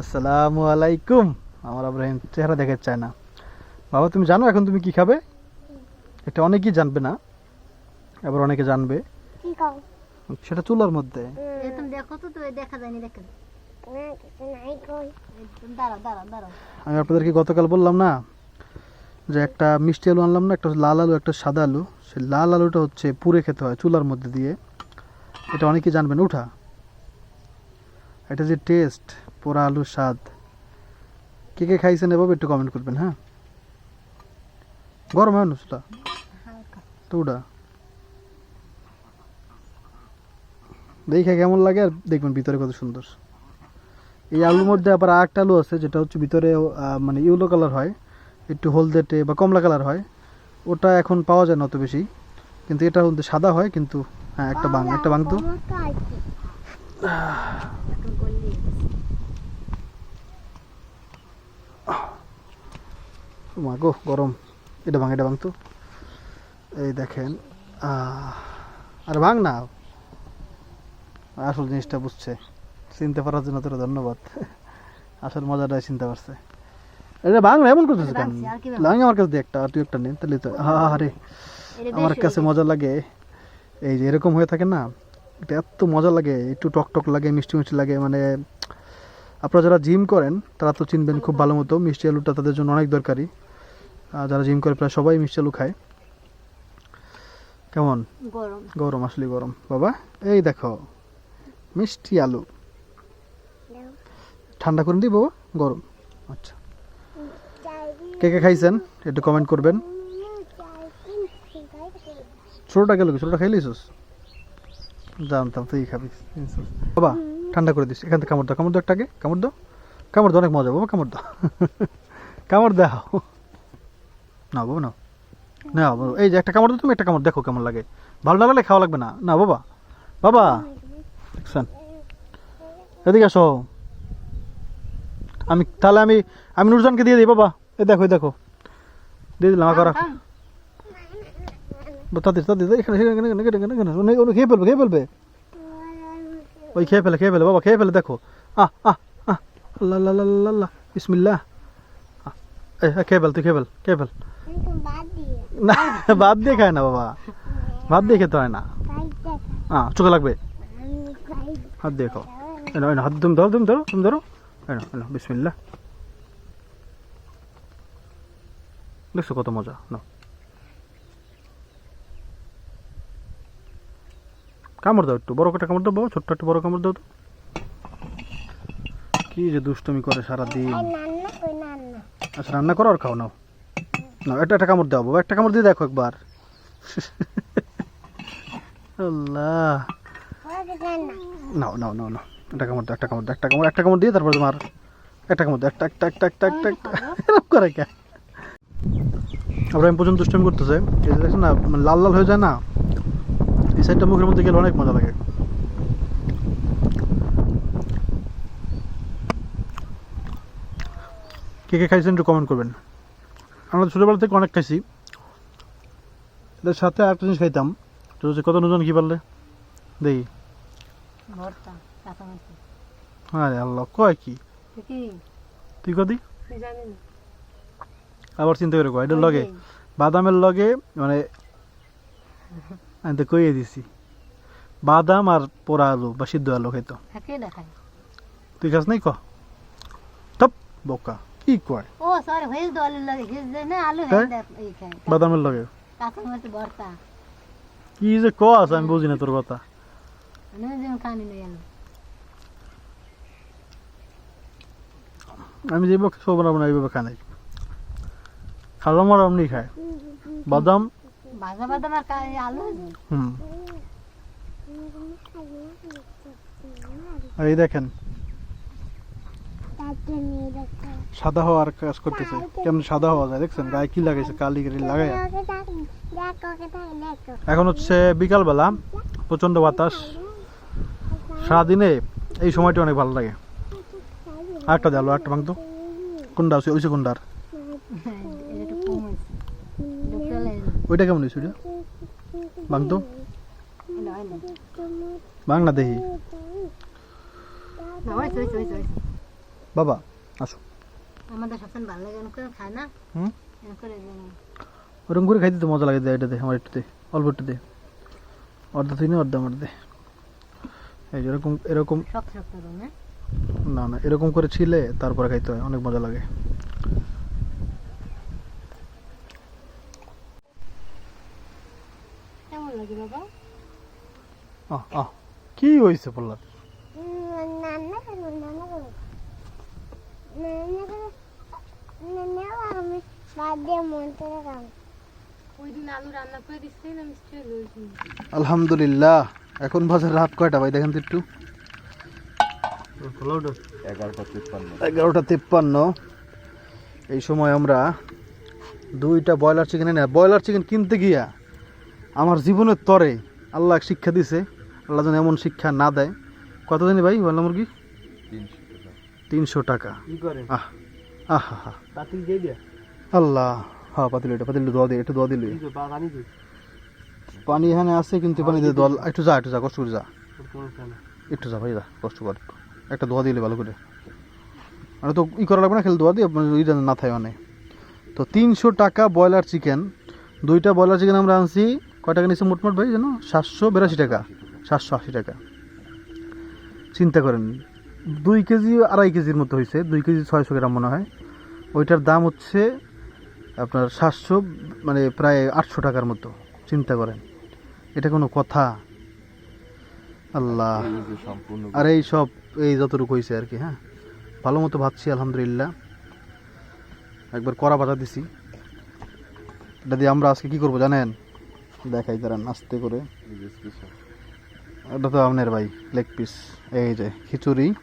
আসসালামু আলাইকুম। আমার আব্রাহিম চেহারা দেখাতে চায় না। বাবা তুমি জানো এখন তুমি কি খাবে? এটা অনেকেই জানবে না আবার অনেকে জানবে। সেটা চুলার মধ্যে। দেখো দেখা আমি আপনাদেরকে গতকাল বললাম না যে একটা মিষ্টি আলু আনলাম না একটা লাল আলু একটা সাদা আলু। সেই লাল আলুটা হচ্ছে পুড়ে খেতে হয় চুলার মধ্যে দিয়ে। এটা অনেকেই জানবেন উঠা। এটা যে টেস্ট পোড়া আলুর স্বাদ। কে কে খাইছেন এভাবে একটু কমেন্ট করবেন হ্যাঁ? গরম হয় নুসটা হালকা। তো উঠা দেখে কেমন লাগে আর দেখবেন ভিতরে কত সুন্দর। এই আলুর মধ্যে আবার আরেকটা আলু আছে যেটা হচ্ছে ভিতরে মানে ইয়েলো কালার হয় একটু হলদেটে বা কমলা কালার হয়। ওটা এখন পাওয়া যায় না অত বেশি কিন্তু এটা হচ্ছে সাদা হয় কিন্তু হ্যাঁ একটা বাং একটা বাং তো কমরটা আছে এখন করলি মা গো গরম। এটা ভাঙ এটা ভাঙ তো। এই দেখেন আহ, আর ভাঙ না। আসল জিনিসটা বুঝছে। চিনতে পারার জন্য তোর ধন্যবাদ। আসল মজাটাই চিনতে পারছে। এটা ভাঙ না এমন করতেছে কেন? লাঙি আমার কাছে দিয়ে একটা আর তুই একটা নেই তাহলে তো আরে আমার কাছে মজা লাগে। এই যে এরকম হয়ে থাকে না এটা এত মজা লাগে একটু টক টক লাগে মিষ্টি মিষ্টি লাগে মানে আপনারা যারা জিম করেন তারা তো চিনবেন খুব ভালো মতো মিষ্টি আলুটা তাদের জন্য অনেক দরকারি। যারা জিম করে প্রায় সবাই মিষ্টি আলু খায়। কেমন? গরম। গরম আসলে গরম। বাবা এই দেখো মিষ্টি আলু। ঠান্ডা করে দিই বাবা গরম। আচ্ছা। কে কে খাইছেন? একটু কমেন্ট করবেন। ছোটোটা গেল ছোটোটা খাইলিস জানতাম তুই খাবি বাবা ঠান্ডা করে দিস। এখান থেকে কামড় দাও কামড় দাও একটাকে কামড় দাও। কামড় দাও অনেক মজা। বাবা কামড় দাও। কামড় দাও। না বাবা না। না এই যে একটা কামড় তুমি একটা কামড় দেখো কেমন লাগে। ভালো না লাগলে খাওয়া লাগবে না। না বাবা বাবা। দেখছেন এদিকে আসো। আমি তাহলে আমি আমি নুরজানকে দিয়ে দিই বাবা। এই দেখো এই দেখো। দিয়ে দিলাম আঁকা রাখো তাদের তাদের এখানে খেয়ে ফেলবে খেয়ে ফেলবে। ওই খেয়ে ফেলে খেয়ে ফেলে বাবা খেয়ে ফেলে দেখো। আহ আহ আহ। আল্লাহ আল্লাহ আল্লাহ বিসমিল্লাহ। খেয়ে ফেল, তুই খেয়ে ফেল না, ভাত দিয়ে খায় না বাবা। ভাত দিয়ে খেতে হয় না। হ্যাঁ চোখে লাগবে। হাত দিয়ে খাও। এনো এনো হাত তুমি ধরো তুমি ধরো তুমি ধরো। এনো এনো বিসমিল্লাহ। দেখছ কত মজা? না কামড় দাও একটু, বড় একটা কামড় দাও বাবা, ছোট্ট একটা বড় কামড় দাও তো। কি যে দুষ্টমি করে সারাদিন। আচ্ছা রান্না করো আর খাও নাও। না একটা একটা কামড় দাও বাবা, একটা কামড় দিয়ে দেখো একবার। আল্লাহ। নাও নাও নাও নাও, একটা কামড় দাও, একটা কামড় দাও, একটা কামড় একটা কামড় দিয়ে তারপর তোমার একটা কামড় দাও, একটা একটা একটা একটা একটা একটা, এরকম করে কে? আব্রাহিম পর্যন্ত দুষ্টামি করতেছে। এই দেখছেন না মানে লাল লাল হয়ে যায় না, এই সাইডটা মুখের মধ্যে গেলে অনেক মজা লাগে। কে কে খাইছেন একটু কমেন্ট করবেন। আমরা ছোটোবেলা থেকে অনেক খাইছি। এদের সাথে আরেকটা জিনিস খাইতাম তো হচ্ছে কত নজন কি পারলে? দেখি। আরে আল্লাহ কয় কি? তুই কদি আবার চিন্তা করে কয় এটার লগে? বাদামের লগে মানে আমি তো কইয়ে দিছি। বাদাম আর পোড়া আলু বা সিদ্ধ আলু খাইতো। তুই খাস নাই ক? বোকা। কি কয় ও সরি ভেজ দো লাগে ভেজ না? আলু? হ্যাঁ? এই খাই বাদামের লগে? কাঁচামরিচ ভর্তা। কি যে কস আমি বুঝি না তোর কথা। আমি যেমন খানি নেই আলু আমি যেভাবে সব বানাবো না এইভাবে খাই। নাই খালাম আর খায়। বাদাম? ভাজা বাদাম আর আলু হুম। আর এই দেখেন সাদা হওয়ার কাজ করতেছে। কেমন সাদা হওয়া যায়, দেখছেন? গায়ে কি লাগাইছে? কালি কালি লাগাই এখন হচ্ছে বিকালবেলা, প্রচণ্ড বাতাস। সারাদিনে এই সময়টা অনেক ভালো লাগে। আরেকটা দেওয়ালো একটা ভাঙতো। কোনটা আছে? ওইসে কোনটার? ওইটা কেমন হয়েছে ওইটা? ভাঙতো? ভাঙ না দেখি বাবা আসো। আমাদের সবসময় ভালো লাগে এরকম করে খায় না? হুম? এরকম করে ওরকম করে খাইতে তো মজা লাগে দে এটা দে আমার একটু দে অল্প একটু দে। অর্ধ তুই নে অর্ধ আমার দে। এই এরকম এরকম হ্যাঁ? না না এরকম করে ছিলে তারপরে খাইতে হয় অনেক মজা লাগে। কি হয়েছে বললাম নান্না কেন নান্না কেন নান্না কেন নান্না আলহামদুলিল্লাহ। এখন বাজার রাত কয়টা ভাই? দেখেন তো একটু। এগারোটা তিপ্পান্ন। এই সময় আমরা দুইটা ব্রয়লার চিকেন এনে, ব্রয়লার চিকেন কিনতে গিয়া আমার জীবনের তরে আল্লাহ শিক্ষা দিছে। আল্লাহ যেন এমন শিক্ষা না দেয়। কত জানি ভাই ব্রয়লার মুরগি? তিনশো টাকা। আহ আহ হা আল্লাহ হ্যাঁ পাতিল এটা পাতিল দোয়া দিয়ে একটু দোয়া দিলি। পানি এখানে আছে কিন্তু পানি দিয়ে দোয়া একটু যা একটু যা কষ্ট করে যা। একটু যা ভাই যা কষ্ট কর। একটা দোয়া দিলে ভালো করে। মানে তো ই করা লাগবে না খেলে দোয়া দিয়ে মানে যেন না থাকে মানে। তো তিনশো টাকা ব্রয়লার চিকেন। দুইটা ব্রয়লার চিকেন আমরা আনছি। কয় টাকা নিচ্ছে মোটমোট ভাই জানো সাতশো বিরাশি টাকা। সাতশো আশি টাকা। চিন্তা করেন দুই কেজি, আড়াই কেজির মতো হয়েছে। দুই কেজি ছয়শো গ্রাম মনে হয়। ওইটার দাম হচ্ছে আপনার সাতশো মানে প্রায় আটশো টাকার মতো। চিন্তা করেন। এটা কোনো কথা। আল্লাহ। আর এই সব, এই যতটুকু হয়েছে আর কি হ্যাঁ? ভালো মতো ভাবছি, আলহামদুলিল্লাহ। একবার কড়া বাজা দিছি। এটা দিয়ে আমরা আজকে কি করব জানেন? দেখাই দাঁড়ান, আস্তে করে। এটা তো আপনার ভাই লেগ পিস এই যে, খিচুড়ি।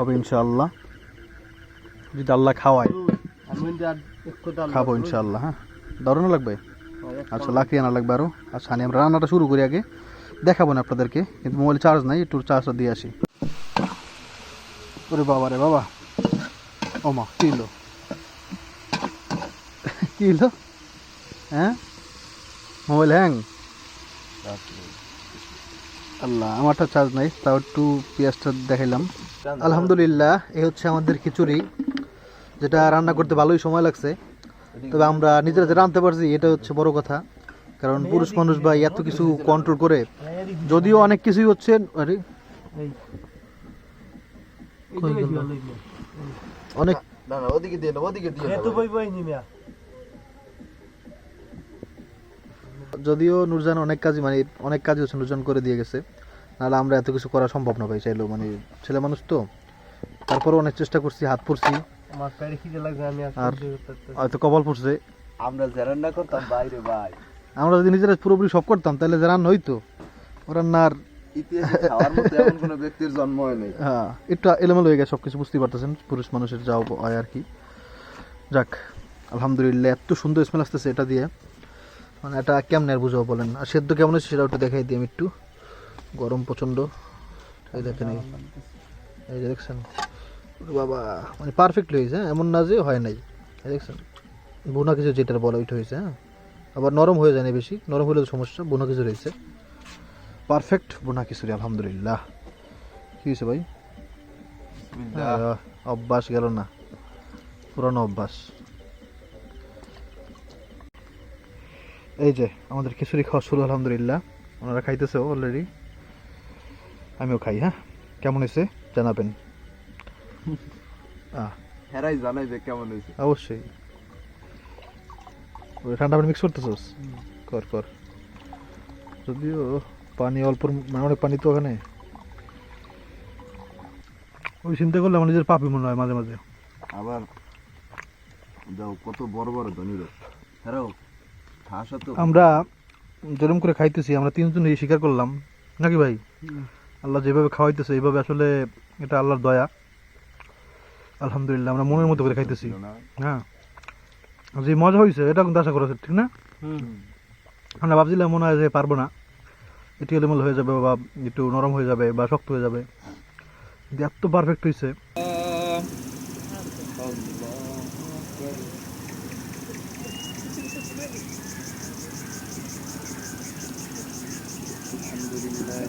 হবে ইনশাআল্লাহ। যদি আল্লাহ খাওয়ায়, খাব ইনশাআল্লাহ হ্যাঁ। দারুণ লাগবে? আচ্ছা লাকি আনা লাগবে আরও আচ্ছা আমি আমরা রান্নাটা শুরু করি আগে। দেখাবো না আপনাদেরকে, কিন্তু মোবাইল চার্জ নাই, একটু চার্জটা দিয়ে আসি। ওরে বাবা রে বাবা। ও মা, কি হলো? কি হলো? হ্যাঁ? Mobile hang? আল্লাহ, আমারটা চার্জ নাই, তাও একটু পেঁয়াজটা দেখাইলাম। আলহামদুলিল্লাহ এই হচ্ছে আমাদের খিচুড়ি যেটা রান্না করতে ভালোই সময় লাগছে। তবে আমরা নিজেরা যে রাঁধতে পারছি এটা হচ্ছে বড় কথা। কারণ পুরুষ মানুষ বা এত কিছু কন্ট্রোল করে যদিও অনেক কিছুই হচ্ছে আরে অনেক না না ওদিকে দিয়ে ওদিকে দিয়ে তো বই বই নি যদিও নুরজান অনেক কাজই মানে অনেক কাজই হচ্ছে নুরজান করে দিয়ে গেছে। নাহলে আমরা এত কিছু করা সম্ভব না ভাই চাইলেও মানে ছেলে মানুষ তো। তারপরে অনেক চেষ্টা করছি হাত পড়ছি। আমার পেটে খিদে লাগবে আমি আর আর- না। হয়তো কপাল পড়ছে। আমরা যে রান্না করতাম বাইরে ভাই। আমরা যদি নিজেরা পুরোপুরি সব করতাম তাহলে যে রান্না হইতো ও রান্নার ইতিহাসে খাওয়ার মতো এমন কোনো ব্যক্তির জন্ম হয় নাই। হ্যাঁ একটু এলোমেলো হয়ে গেছে সব কিছু বুঝতেই পারতেছেন পুরুষ মানুষের যাও হয় আর কি। যাক আলহামদুলিল্লাহ এত সুন্দর স্মেল আসতেছে এটা দিয়ে। মানে এটা কেমন আর বুঝাবো বলেন? আর সেদ্ধ কেমন হচ্ছে সেটা একটু দেখাই দিই আমি একটু। গরম প্রচণ্ড। এই দেখেন এই। যে দেখছেন? বাবা মানে পারফেক্ট হয়েছে হ্যাঁ? এমন না যে হয় নাই। দেখছেন? বোনা কিছু যেটা বলা ওইটা হয়েছে হ্যাঁ? আবার নরম হয়ে যায় না বেশি। নরম হলে সমস্যা বোনা কিছু রয়েছে। পারফেক্ট বোনা খিচুড়ি আলহামদুলিল্লাহ। কি হয়েছে ভাই? অভ্যাস গেল না। পুরানো অভ্যাস। এই যে আমাদের খিচুড়ি খাওয়া শুরু আলহামদুলিল্লাহ। ওনারা খাইতেছে অলরেডি আমিও খাই হ্যাঁ? কেমন হয়েছে? জানাবেন। হেরাই জানাই যে কেমন হয়েছে। অবশ্যই। ওই ঠান্ডা পানি মিক্স করতেছস? কর কর। যদিও পানি অল্প মানে অনেক পানি তো ওখানে। ওই চিন্তা করলে আমার নিজের পাপি মনে হয় মাঝে মাঝে। আবার যাও কত বড় বড় ধনী লোক। তো। আমরা যেরকম করে খাইতেছি আমরা তিনজন এই স্বীকার করলাম। নাকি ভাই? আল্লাহ যেভাবে খাওয়াইতেছে এইভাবে আসলে এটা আল্লাহর দয়া। আলহামদুলিল্লাহ আমরা মনের মতো করে খাইতেছি। হ্যাঁ। যে মজা হয়েছে এটা কিন্তু আশা করা হচ্ছে, ঠিক না? হুম। আমরা ভাবছিলাম মনে হয় যে পারব না। এটি এলোমেলো হয়ে যাবে বা একটু নরম হয়ে যাবে বা শক্ত হয়ে যাবে। এত পারফেক্ট হয়েছে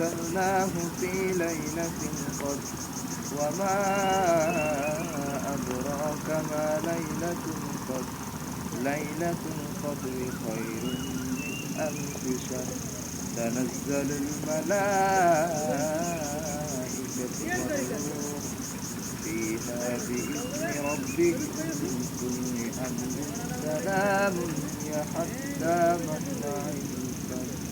أنزلناه في ليلة القدر. وما أدراك ما ليلة القدر. ليلة القدر خير من ألف شهر. تنزل الملائكة والروح. فيها بإذن ربهم من كل أمر سلام هي حتى مطلع الفجر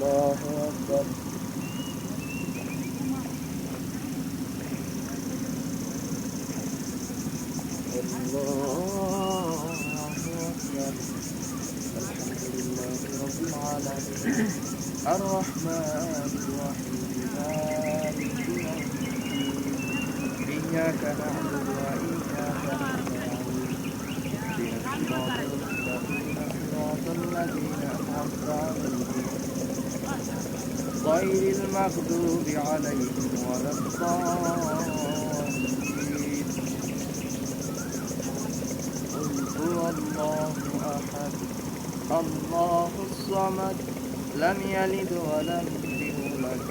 الله أكبر الله أكبر الحمد لله رب العالمين الرحمن الرحيم مالك يوم الدين إياك نعبد غير المغضوب عليهم ولا الضالين. قل هو الله أحد الله الصمد لم يلد ولم يولد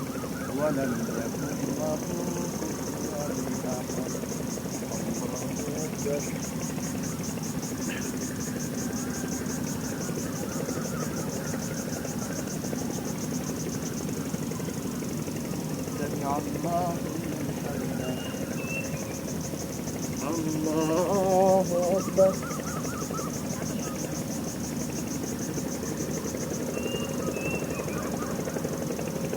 ولم يكن له كفوا أحد. الله أكبر.